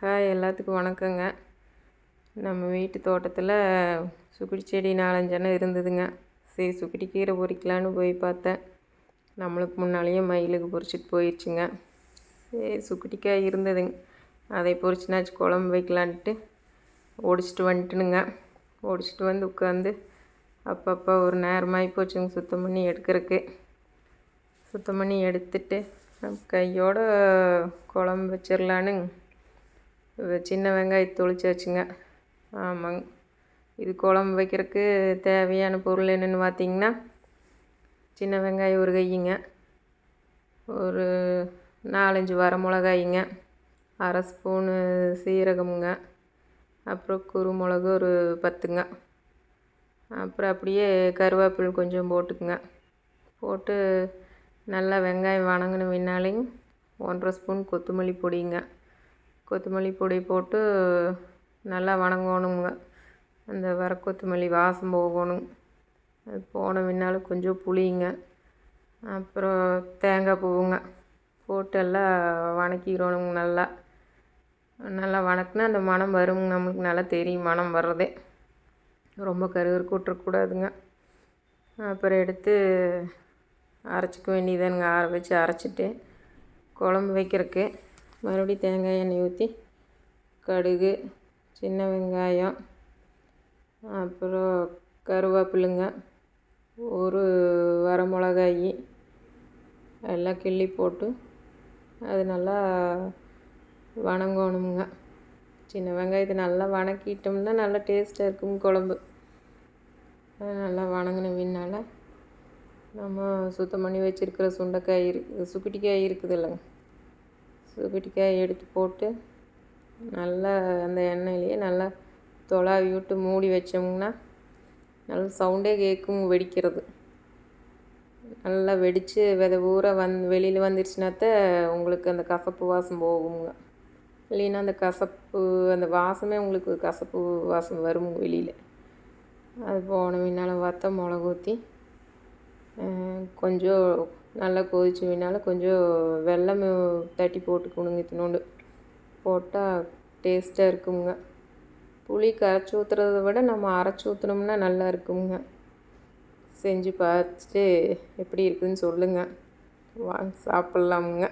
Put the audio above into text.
Hi எல்லாத்துக்கும் வணக்கங்க. நம்ம வீட்டு தோட்டத்தில் சுக்குடி செடி நாலஞ்செண்ணம் இருந்ததுங்க. சரி சுக்குடி கீரை பொறிக்கலான்னு போய் பார்த்தேன். நம்மளுக்கு முன்னாலேயே மயிலுக்கு பொறிச்சிட்டு போயிடுச்சுங்க சரி சுக்குட்டிக்காய் இருந்ததுங்க. அதை பொறிச்சினாச்சு குழம்பு வைக்கலான்ட்டு ஒடிச்சிட்டு வந்துட்டுனுங்க. ஒடிச்சிட்டு வந்து உட்காந்து அப்பப்போ ஒரு நேரமாகி போச்சுங்க சுத்தம் பண்ணி எடுக்கிறதுக்கு சுத்தம் பண்ணி எடுத்துட்டு கையோட குழம்பு வச்சிடலானுங்க சின்ன வெங்காயத்தை தொளிச்சாச்சுங்க ஆமாங்க. இது குழம்பு வைக்கிறதுக்கு தேவையான பொருள் என்னென்னு பார்த்தீங்கன்னா சின்ன வெங்காயம் ஒரு கையிங்க ஒரு நாலஞ்சு வர மிளகாய்ங்க. அரை ஸ்பூனு சீரகமுங்க. அப்புறம் குருமிளகு ஒரு பத்துங்க. அப்புறம் அப்படியே கருவேப்பில் கொஞ்சம் போட்டுக்குங்க. போட்டு நல்லா வெங்காயம் வணங்கின பின்னாலேங்க ஒன்றரை ஸ்பூன் கொத்தமல்லி பொடிங்க. கொத்தமல்லி பொடி போட்டு நல்லா வணங்கணுங்க. அந்த வர கொத்தமல்லி வாசம் போகணும். அது போன முன்னால் கொஞ்சம் புளிங்க. அப்புறம் தேங்காய் பூவுங்க. போட்டு எல்லாம் வணக்கிடணுங்க நல்லா. நல்லா வணக்கினா அந்த மனம் வருங்க. நம்மளுக்கு நல்லா தெரியும் மனம் வர்றதே. ரொம்ப கருகருக்கு விட்டுறக்கூடாதுங்க. அப்புறம் எடுத்து அரைச்சிக்க வேண்டியதானுங்க ஆற வச்சு அரைச்சிட்டு குழம்பு வைக்கிறதுக்கு. மறுபடியும் தேங்காய் எண்ணெய் ஊற்றி கடுகு சின்ன வெங்காயம் அப்புறம் கருவேப்பிலுங்க ஒரு வரமிளகாய் எல்லாம் கிள்ளி போட்டு அது நல்லா வணங்கணுங்க. சின்ன வெங்காயத்தை நல்லா வணக்கிட்டோம்னா நல்லா டேஸ்ட்டாக இருக்கும் குழம்பு. அது நல்லா வணங்கின பின்னால் நம்ம சுத்தம் பண்ணி வச்சுருக்கிற சுண்டைக்காய் இருக்கு சுக்குட்டிக்காய் இருக்குது இல்லைங்க பிடிக்காய் எடுத்து போட்டு நல்லா அந்த எண்ணெயிலேயே நல்லா தொலாவி விட்டு மூடி வச்சோம்னா நல்ல சவுண்டே கேட்கும் வெடிக்கிறது. நல்லா வெடித்து வித ஊற வந் வெளியில் வந்துருச்சுனாத்த உங்களுக்கு அந்த கசப்பு வாசம் போகுங்க. இல்லைன்னா அந்த கசப்பு அந்த வாசமே உங்களுக்கு கசப்பு வாசம் வரும் வெளியில். அது போன முன்னால் பார்த்தா மிளகு ஊற்றி கொஞ்சம் நல்லா கொதிச்சு பின்னால் கொஞ்சம் வெள்ளம் தட்டி போட்டுக்கணுங்க இத்தினோண்டு. போட்டால் டேஸ்ட்டாக இருக்குங்க. புளி கரைச்சி ஊற்றுறத விட நம்ம அரைச்சி ஊற்றுனோம்னா நல்லா இருக்குங்க. செஞ்சு பார்த்துட்டு எப்படி இருக்குதுன்னு சொல்லுங்கள் வாங்க சாப்பிட்லாமுங்க.